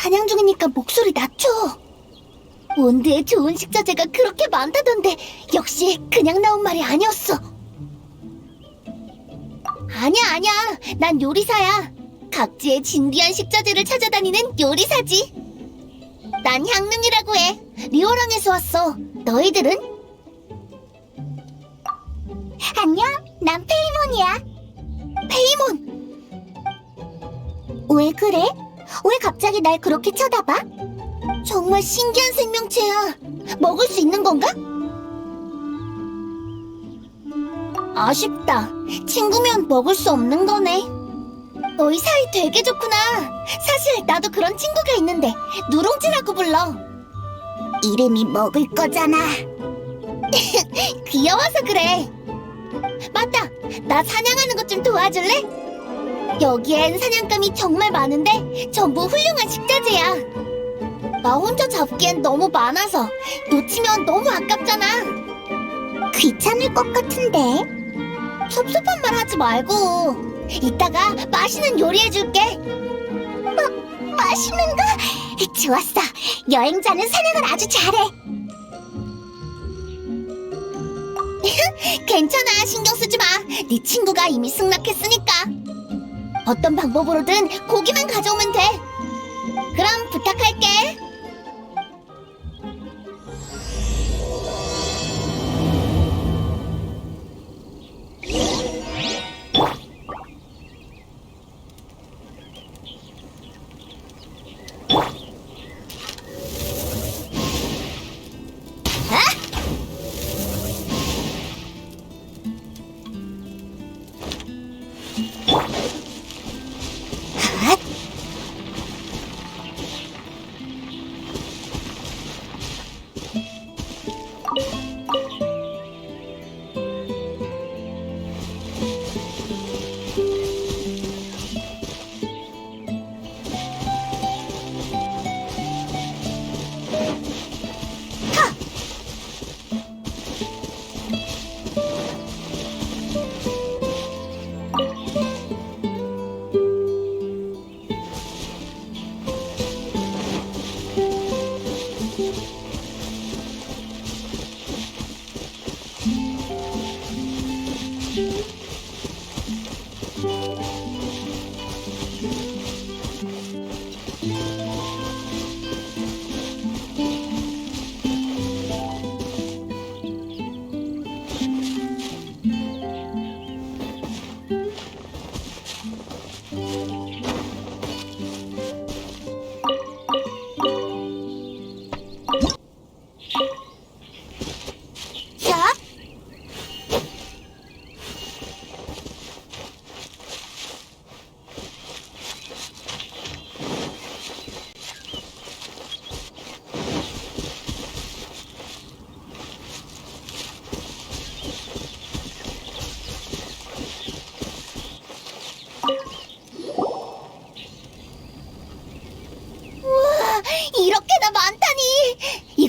사냥 중이니까 목소리 낮춰. 온드에 좋은 식자재가 그렇게 많다던데 역시 그냥 나온 말이 아니었어. 아니야 아니야, 난 요리사야. 각지의 진귀한 식자재를 찾아다니는 요리사지. 난 향릉이라고 해. 리오랑에서 왔어. 너희들은? 안녕, 난 페이몬이야. 페이몬. 왜 그래? 왜 갑자기 날 그렇게 쳐다봐? 정말 신기한 생명체야. 먹을 수 있는 건가? 아쉽다. 친구면 먹을 수 없는 거네. 너희 사이 되게 좋구나. 사실 나도 그런 친구가 있는데 누룽지라고 불러. 이름이 먹을 거잖아. 귀여워서 그래. 맞다. 나 사냥하는 것 좀 도와줄래? 여기엔 사냥감이 정말 많은데 전부 훌륭한 식자재야. 나 혼자 잡기엔 너무 많아서 놓치면 너무 아깝잖아. 귀찮을 것 같은데. 섭섭한 말 하지 말고 이따가 맛있는 요리해줄게. 마, 맛있는 거? 좋았어. 여행자는 사냥을 아주 잘해. 괜찮아. 신경 쓰지 마. 네 친구가 이미 승낙했으니까. 어떤 방법으로든 고기만 가져오면 돼. 그럼 부탁할게. 핫!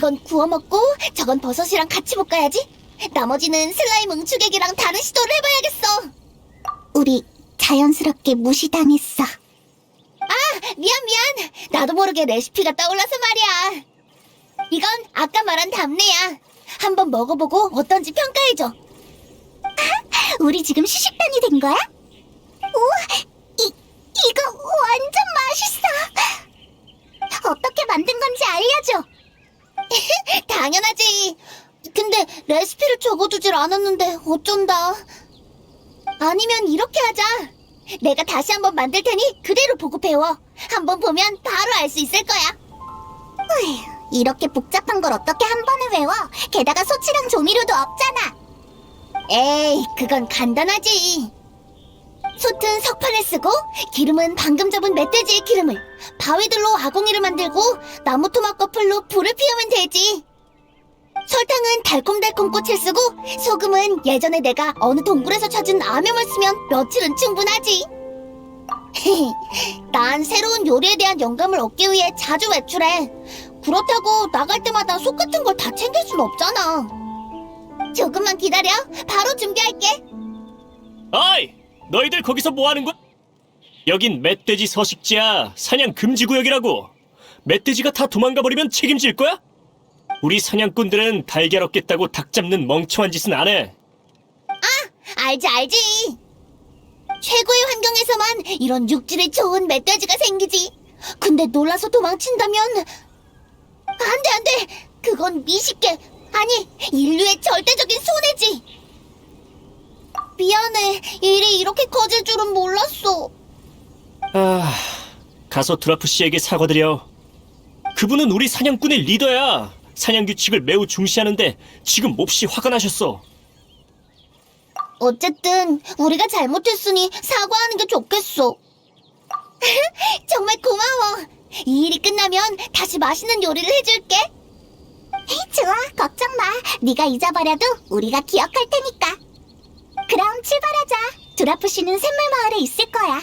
이건 구워 먹고 저건 버섯이랑 같이 볶아야지. 나머지는 슬라임 응축액이랑 다른 시도를 해봐야겠어. 우리 자연스럽게 무시당했어. 아, 미안 미안. 나도 모르게 레시피가 떠올라서 말이야. 이건 아까 말한 답내야. 한번 먹어보고 어떤지 평가해줘. 아, 우리 지금 시식단이 된 거야? 우와, 이, 이거 완전 맛있어. 어떻게 만든 건지 알려줘. 당연하지. 근데 레시피를 적어두질 않았는데 어쩐다. 아니면 이렇게 하자. 내가 다시 한번 만들 테니 그대로 보고 배워. 한번 보면 바로 알 수 있을 거야. 이렇게 복잡한 걸 어떻게 한 번에 외워? 게다가 소치랑 조미료도 없잖아. 에이, 그건 간단하지. 솥은 석판을 쓰고 기름은 방금 잡은 멧돼지의 기름을 바위들로 아궁이를 만들고 나무 토막과 풀로 불을 피우면 되지. 설탕은 달콤달콤 꽃을 쓰고 소금은 예전에 내가 어느 동굴에서 찾은 암염을 쓰면 며칠은 충분하지. 난 새로운 요리에 대한 영감을 얻기 위해 자주 외출해. 그렇다고 나갈 때마다 속 같은 걸 다 챙길 순 없잖아. 조금만 기다려. 바로 준비할게. 어이! 너희들 거기서 뭐 하는 거야? 여긴 멧돼지 서식지야. 사냥 금지 구역이라고. 멧돼지가 다 도망가 버리면 책임질 거야? 우리 사냥꾼들은 달걀 얻겠다고 닭 잡는 멍청한 짓은 안 해. 알지, 알지. 최고의 환경에서만 이런 육질이 좋은 멧돼지가 생기지. 근데 놀라서 도망친다면 안 돼, 안 돼. 그건 미식계 아니 인류의 절대적인 손해 지. 미안해. 일이 이렇게 커질 줄은 몰랐어. 아, 가서 드라프 씨에게 사과드려. 그분은 우리 사냥꾼의 리더야. 사냥 규칙을 매우 중시하는데 지금 몹시 화가 나셨어. 어쨌든 우리가 잘못했으니 사과하는 게 좋겠어. 정말 고마워. 이 일이 끝나면 다시 맛있는 요리를 해줄게. 좋아, 걱정 마. 네가 잊어버려도 우리가 기억할 테니까. 그럼 출발하자. 드라프 씨는 샘물 마을에 있을 거야.